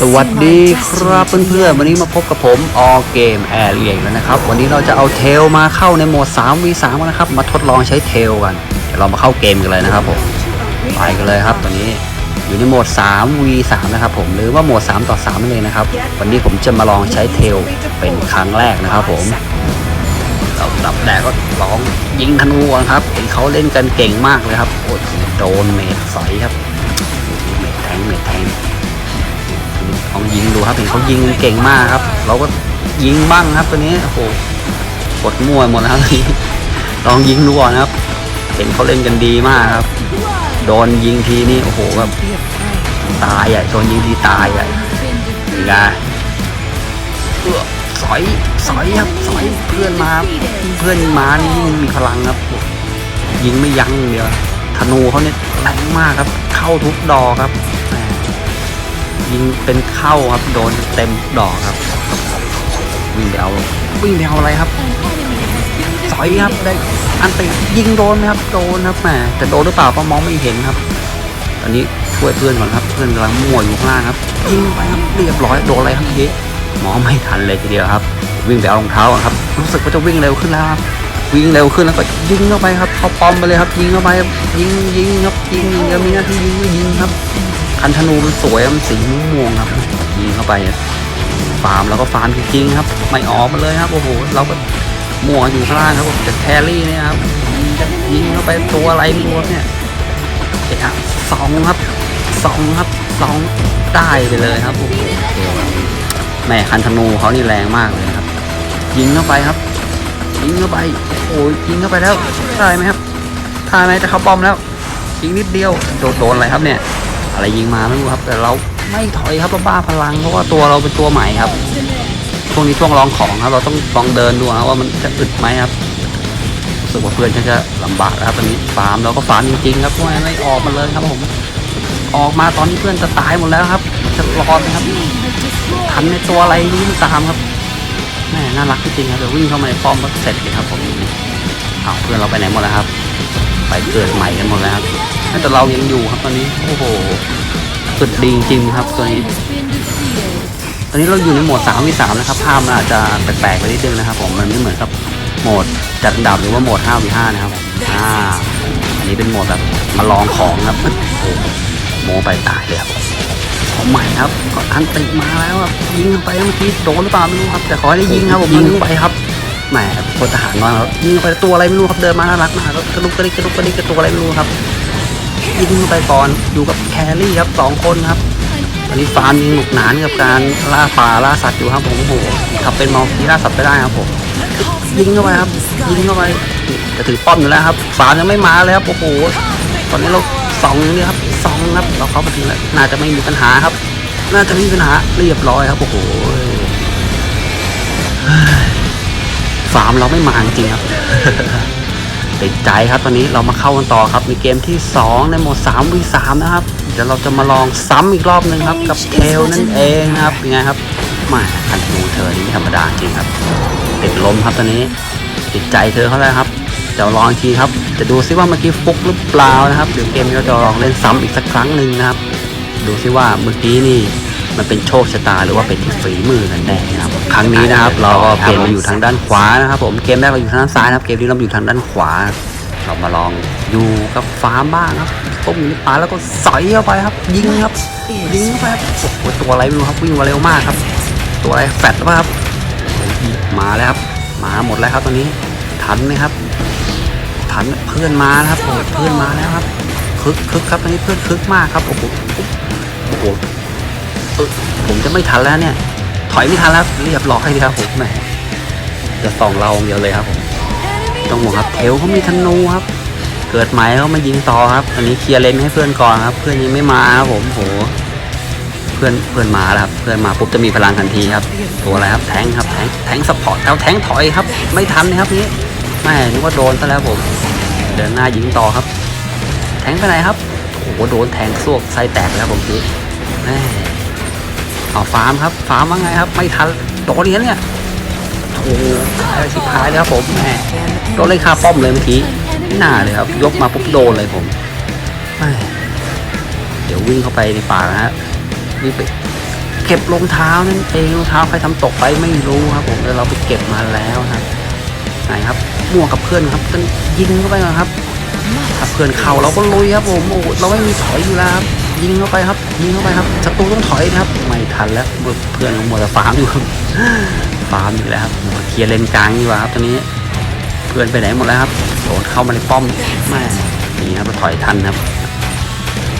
สวัสดีครับเพื่อนๆ วันนี้มาพบกับผมออเกมแอร์เรียแล้วนะครับ วันนี้เราจะเอาเทลมาเข้าในโหมด 3v3 กันนะครับ มาทดลองใช้เทลกัน เดี๋ยวเรามาเข้าเกมกันเลยนะครับผม ไปกันเลยครับตอนนี้อยู่ในโหมด 3v3 นะครับผม หรือว่าโหมด 3 ต่อ3นั่นเองนะครับ วันนี้ผมจะมาลองใช้เทลเป็นครั้งแรกนะครับผม เราดับแดกก็ลองยิงธนูก่อนครับเห็นเขาเล่นกันเก่งมากเลยครับ โอ้ยโดนเมดสอยครับ เมดแทงเมดแทง ลองยิงดูครับเห็นเขายิงเก่งมากครับ เราก็ยิงบ้างครับตัวนี้โอ้โหกดมั่วหมดแล้วครับตัวนี้ลองยิงดูก่อนครับ เห็นเขาเล่นกันดีมากครับ โดนยิงทีนี่โอ้โหแบบตายอะโดนยิงทีตายอะนี่ไงสอยสอยครับสอยเพื่อนมา เพื่อนมานี่มีพลังครับ ยิงไม่ยั้งเดียวธนูเขาเนี่ยแรงมากครับ เข้าทุกดอกครับ ยิงเป็นเข้าครับโดนเต็มดอกครับวิ่งไปเอาวิ่งไปเอาอะไรครับสอยครับได้อันไปยิงโดนไหมครับโดนครับแหมแต่โดนหรือเปล่าก็มองไม่เห็นครับตอนนี้ช่วยเพื่อนก่อนครับเพื่อนกำลังมั่วอยู่ข้างล่างครับยิงไปครับเรียบร้อยโดนอะไรครับทีมองไม่ทันเลยทีเดียวครับ วิ่งไปเอารองเท้าครับ รู้สึกว่าจะวิ่งเร็วขึ้นแล้วครับวิ่งเร็วขึ้นแล้วก็ยิงเข้าไปครับเขาปอมไปเลยครับ ยิงเข้าไปครับยิงยิงครับยิงเดี๋ยวมีหน้าที่ยิงยิงครับ คันธนูมันสวยมันสีม่วงครับยิงเข้าไปฟาร์มแล้วก็ฟาร์มจริงๆครับ ไม่ออกมาเลยครับโอ้โหเราก็มัวอยู่ข้างล่างครับผมจะแครี่เนี่ยครับยิงเข้าไปตัวอะไรไม่รู้ครับเนี่ยเอ๊ะสองครับสองครับสองได้ไปเลยครับโอ้โหแม่คันธนูเขานี่แรงมากเลยครับ ยิงเข้าไปครับ ยิงเข้าไปโอ้ยยิงเข้าไปแล้วได้ไหมครับทายไหมจะเข้าป้อมแล้วยิงนิดเดียวโดนโดนอะไรครับเนี่ย อะไรยิงมาไม่รู้ครับ แต่เราไม่ถอยครับเราบ้าพลังเพราะว่าตัวเราเป็นตัวใหม่ครับช่วงนี้ช่วงลองของครับ เราต้องลองเดินดูครับว่ามันจะอึดไหมครับรู้สึกว่าเพื่อนจะลำบากนะครับตอนนี้ฟาร์มเราก็ฟาร์มจริงๆครับไม่ไม่ออกมาเลยครับผมออกมาตอนนี้เพื่อนจะตายหมดแล้วครับ จะรอดไหมครับทันในตัวอะไรวิ่งตามครับแม่น่ารักจริงๆครับเดี๋ยววิ่งเข้ามาในป้อมก็เสร็จเลยครับผมเอาเพื่อนเราไปไหนหมดแล้วครับ ไปเกิดใหม่กันหมดแล้วครับแต่เรายังอยู่ครับตอนนี้โอ้โหสุดดีจริงครับตัวนี้ ตอนนี้เราอยู่ในโหมด3วิ3นะครับภาพมันอาจจะแปลกๆไปนิดนึงนะครับ ผมมันไม่เหมือนกับโหมดจัดอันดับหรือว่าโหมด5วิ5นะครับอ่าอันนี้เป็นโหมดแบบมาลองของครับโอ้โหโมไปตายเลยครับของใหม่ครับก็อันติมาแล้วครับยิงไปเมื่อกี้โดนหรือเปล่าไม่รู้ครับแต่ขอให้ได้ยิงครับผมยิงไปครับ แหมพลทหารน้อยครับยิงไปตัวอะไรไม่รู้ครับเดินมาน่ารักมากครับกระลุกกระดิกกระลุกกระดิกกระตัวอะไรไม่รู้ครับยิงไปก่อนอยู่กับแครี่ครับสองคนครับตอนนี้ฟาร์มยิงหนุกหนานกับการล่าป่าล่าสัตว์อยู่ครับผมโอ้โหขับเป็นมอลคีล่าสัตว์ไปได้ครับผมยิงเข้าไปครับยิงเข้าไปจะถึงป้อมอยู่แล้วครับฟาร์มยังไม่มาเลยครับโอ้โหตอนนี้เราสองนี่ครับสองครับเราเข้าไปถึงแล้วน่าจะไม่มีปัญหาครับ น่าจะไม่มีปัญหาเรียบร้อยครับโอ้โห ฟาร์มเราไม่มาจริงๆครับติดใจครับตอนนี้เรามาเข้ากันต่อครับในเกมที่ 2 ในโหมด3 v 3นะครับ เดี๋ยวเราจะมาลองซ้ำอีกรอบหนึ่งครับ กับเทลนั่นเองนะครับยังไงครับแหมาคันดูเธอนี่ไม่ธรรมดาจริงครับติดลมครับตอนนี้ติดใจเธอเขาแล้วครับจะลองอีกทีครับ จะดูซิว่าเมื่อกี้ฟุกหรือเปล่านะครับเดี๋ยวเกมนี้เราจะลองเล่นซ้ำอีกสักครั้งหนึ่งนะครับ ดูซิว่าเมื่อกี้นี่ มันเป็นโชคชะตาหรือว่าเป็นที่ฝีมือกันแน่นะครับครั้งนี้นะครับเราก็เปลี่ยนมาอยู่ทางด้านขวานะครับผมเกมแรกเราอยู่ทางด้านซ้ายนะครับเกมนี้เราอยู่ทางด้านขวา เรามาลองอยู่กับฟาร์มบ้างครับต้มอยู่ในป่าแล้วก็สอยเข้าไปครับ ยิงครับยิงเข้าไปครับโอ้โหตัวอะไรไม่รู้ครับวิ่งมาเร็วมากครับ ตัวอะไรแฟดหรือเปล่าครับมาแล้วครับมาหมดแล้วครับตอนนี้ทันไหมครับทันเพื่อนมาแล้วครับโอ้โหเพื่อนมาแล้วครับคึกคึกครับตอนนี้เพื่อนคึกมากครับโอ้โหโอ้โหเออ ผมจะไม่ทันแล้วเนี่ย ถอยไม่ทันแล้วเรียบร้อยเลยครับผมแหมจะส่องเราอย่างเดียวเลยครับผมต้องห่วงครับเทลเขามีธนูครับ เกิดใหม่เขามายิงต่อครับ อันนี้เคลียร์เลนให้เพื่อนก่อนครับ เพื่อนยังไม่มาครับผมโหเพื่อนเพื่อนมาแล้วครับ เพื่อนมาปุ๊บจะมีพลังทันทีครับ ตัวอะไรครับแทงครับแทงแทงสปอร์ตเอาแทงถอยครับ ไม่ทันนะครับนี้แม่นึกว่าโดนซะแล้วผม เดินหน้ายิงต่อครับ แทงไปไหนครับโอ้โหโดนแทงซวกไส้แตกแล้วผมคือแม่ เอาฟาร์มครับ ฟาร์มว่าไงครับ ไม่ทันโดนเนี้ยเนี่ยโอ้โหชิบหายเลยครับผมแม่โดนเลยคาป้อมเลยเมื่อกี้ไม่น่าเลยครับ ยกมาปุ๊บโดนเลยผมเดี๋ยววิ่งเข้าไปในป่านะฮะวิ่งไปเก็บรองเท้านั่นเองรองเท้าใครทำตกไปไม่รู้ครับ ผมแต่เราไปเก็บมาแล้วครับไหนครับมั่วกับเพื่อนครับกันยิงเข้าไปก่อนครับถ้าเพื่อนเข่าเราก็ลุยครับผมโอ้โหเราไม่มีถอยอยู่แล้วครับ ยิงเข้าไปครับ ยิงเข้าไปครับศัตรูต้องถอยนะครับ ไม่ทันแล้วเพื่อนของมัวแต่ฟาร์มอยู่ครับฟาร์มอีกแล้วครับเคลียร์เลนกลางดีกว่าครับตอนนี้เพื่อนไปไหนหมดแล้วครับโดนเข้ามาในป้อมแม่นี่ครับเราถอยทันครับ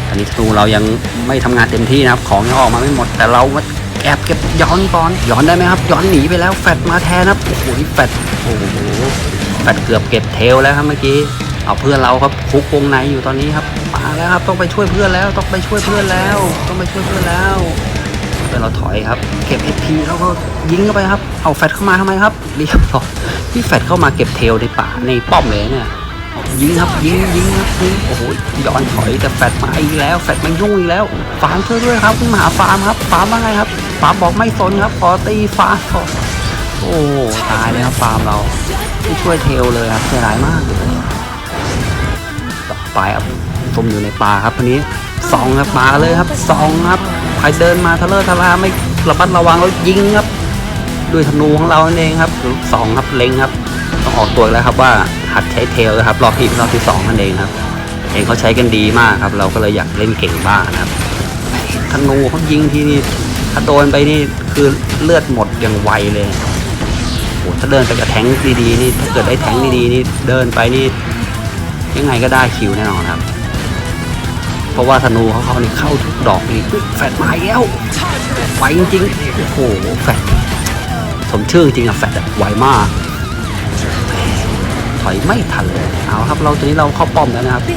อันนี้ธนูเรายังไม่ทำงานเต็มที่นะครับ ของยังออกมาไม่หมดแต่เรามาแอบเก็บย้อนก่อนย้อนได้ไหมครับ ย้อนหนีไปแล้วแฟดมาแทนครับโอ้โหนี่แฟดโอ้โหแฟดเกือบเก็บเทลแล้วครับเมื่อกี้ เอาเพื่อนเราครับคุกวงในอยู่ตอนนี้ครับมาแล้วครับต้องไปช่วยเพื่อนแล้ว ต้องไปช่วยเพื่อนแล้ว ต้องไปช่วยเพื่อนแล้วเพื่อนเราถอยครับ เก็บเอพีแล้วก็ยิงเข้าไปครับเอาแฟดเข้ามาทำไมครับเรียบร้อยพี่แฟดเข้ามาเก็บเทลในป่าในป้อมเลยเนี่ยยิงครับยิงยิงครับยิงโอ้โหย้อนถอยแต่แฟดมาอีกแล้วแฟดมันยุ่งอีกแล้วฟาร์มช่วยด้วยครับมาหาฟาร์มครับฟาร์มว่าไงครับฟาร์มบอกไม่สนครับขอตีฟาร์มก่อนโอ้ตายเลยครับฟาร์มเราไม่ช่วยเทลเลยครับเสียดายมากเลย ไปครับสมอยู่ในป่าครับวันนี้สองครับมาเลยครับสองครับใครเดินมาทะเลอะทะลาไม่ระมัดระวังแล้วยิงครับ ด้วยธนูของเราเองครับสองครับเล็งครับต้องออกตัวแล้วครับว่าหัดใช้เทลนะครับรอบที่รอบที่สองนั่นเองครับเองเขาใช้กันดีมากครับ เราก็เลยอยากเล่นเก่งบ้างนะครับธนูเขายิงที่นี่ถ้าโดนไปนี่คือเลือดหมดอย่างไวเลยโอ้ถ้าเดินไปกับแทงดีๆนี่ถ้าเกิดได้แทงดีๆนี่เดินไปนี่ ยังไงก็ได้คิวแน่นอนครับ เพราะว่าธนูเขาเขานี่เข้าทุกดอกนี่อุ๊ยแฟดมาอีกแล้วไวจริงๆโอ้โหแฟดสมชื่อจริงอะแฟดไวมากถอยไม่ทันเลยเอาครับ เราตอนนี้เราเข้าป้อมแล้วนะครับไ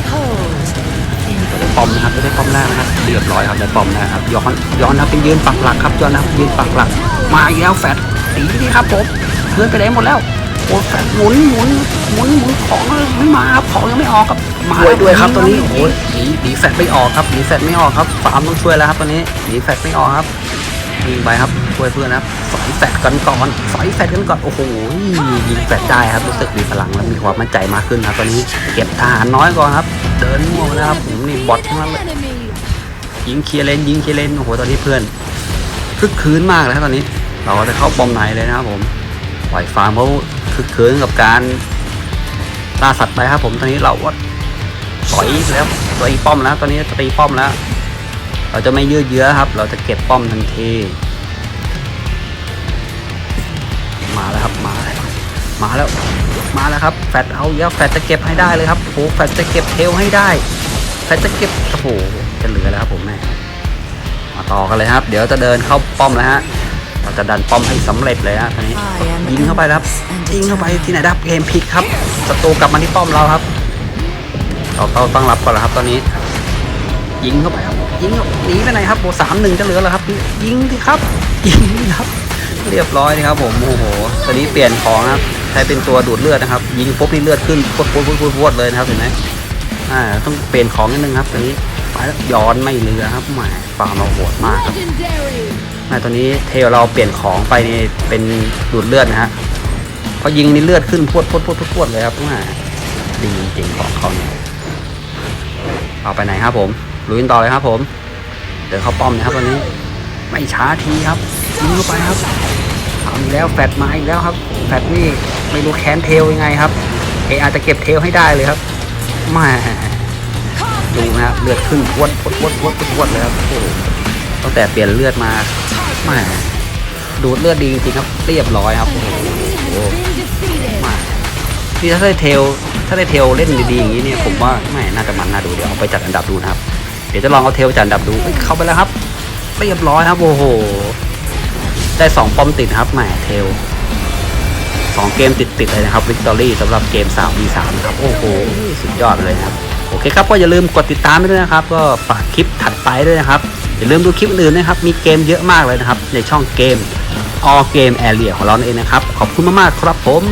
ด้ป้อมนะครับได้ป้อมแรกนะครับเรียบร้อยครับได้ป้อมแล้วครับย้อนย้อนครับเป็นยืนปักหลักครับย้อนนะครับยืนปักหลัก มาอีกแล้วแฟดตีนี่ครับผมเพื่อนไปไหนหมดแล้ว อ้แฟดหมุนหมุนหมุนหมุนของไม่มาครับของยังไม่ออกครับมาด้วยด้วยครับตอนนี้โอ้ยหนีหนีแฟดไม่ออกครับหนีแฟดไม่ออกครับฟาร์มต้องช่วยแล้วครับตอนนี้หนีแฟดไม่ออกครับยิงไปครับช่วยเพื่อนนะครับสอยแฟดกันก่อนสอยแฟดกันก่อนโอ้โหยิงแฟดได้ครับรู้สึกมีพลังและมีความมั่นใจมากขึ้นครับตอนนี้เก็บทหารน้อยก่อนครับ เดินมั่วมาแล้วครับผมนี่บอททั้งนั้นเลยยิงเคลียร์เลนยิงเคลียร์เลนโอ้โหตอนนี้เพื่อนคึกคืนมากเลยครับตอนนี้ เราก็จะเข้าปอมไหนเลยนะครับผม ปล่อยฟาร์มเขาคึกคืนกับการล่าสัตว์ไปครับ ผมตอนนี้เราก็ต่อยแล้วต่อยป้อมแล้ว ตอนนี้จะตีป้อมแล้ว เราจะไม่ยืดเยื้อครับ เราจะเก็บป้อมทันที มาแล้วครับมาแล้วมาแล้วมาแล้วครับแฟดเอาเยอะแฟดจะเก็บให้ได้เลยครับโอ้แฟดจะเก็บเทลให้ได้แฟดจะเก็บโอ้โหจะเหลือแล้วครับผมแม่มาต่อกันเลยครับ เดี๋ยวจะเดินเข้าป้อมแล้วฮะ เราจะดันป้อมให้สำเร็จเลยฮะตอนนี้ยิงเข้าไปแล้วครับยิงเข้าไปที่ไหนดับเกมพลิกครับศัตรูกลับมาที่ป้อมเราครับเราต้องตั้งรับก่อนแล้วครับตอนนี้ ยิงเข้าไปครับ ยิงเข้าหนีไปไหนครับโอ้สามหนึ่งจะเหลือแล้วครับ ยิงดิครับ ยิงดิครับ เรียบร้อยนะครับผมโอ้โหตอนนี้เปลี่ยนของนะครับใช้เป็นตัวดูดเลือดนะครับ ยิงปุ๊บนี่เลือดขึ้นพวดพวดพวดพวดพวดเลยนะครับเห็นไหมอ่าต้องเปลี่ยนของนิดนึงครับตอนนี้ ไปแล้วย้อนไม่เหลือครับแหมฟาร์มเราโหดมากครับแหม่ตอนนี้เทลเราเปลี่ยนของไปนี่เป็นดูดเลือดนะฮะพอยิงนี่เลือดขึ้นพวดพวดพวดพวดพวดเลยครับแหมดีจริงๆของเขาเนี่ยเอาไปไหนครับผมลุยกันต่อเลยครับผมเดินเข้าป้อมนะครับตอนนี้ ไม่ช้าทีครับยิงเข้าไปครับเอาอีกแล้วแฟดมาอีกแล้วครับแฟดนี่ไม่รู้แค้นเทลยังไงครับเออาจจะเก็บเทลให้ได้เลยครับแมา ดูนะครับเลือดขึ้นพวดพวดพวดพวดวดเลยครับโอ้ตั้งแต่เปลี่ยนเลือดมาแมาดูดเลือดดีจริงครับเรียบร้อยครับโอ้โหมาที่ถ้าได้เทลถ้าได้เทลเล่นดีๆอย่างนี้เนี่ยผมว่าไม่น่าจะมันน่าดูเดี๋ยวเอาไปจัดอันดับดูนะครับเดี๋ยวจะลองเอาเทลจัดอันดับดูเข้าไปแล้วครับเรียบร้อยครับโอ้โหได้สองป้อมติดครับแหมเทลสองเกมติดๆเลยนะครับวิกตอรี่สำหรับเกม3 v 3นะครับโอ้โหสุดยอดเลยครับ โอเคครับก็อย่าลืมกดติดตามไปด้วยนะครับ ก็ฝากคลิปถัดไปด้วยนะครับ อย่าลืมดูคลิปอื่นนะครับ มีเกมเยอะมากเลยนะครับ ในช่องเกม All Game Area ของเราเองนะครับ ขอบคุณมากๆครับผม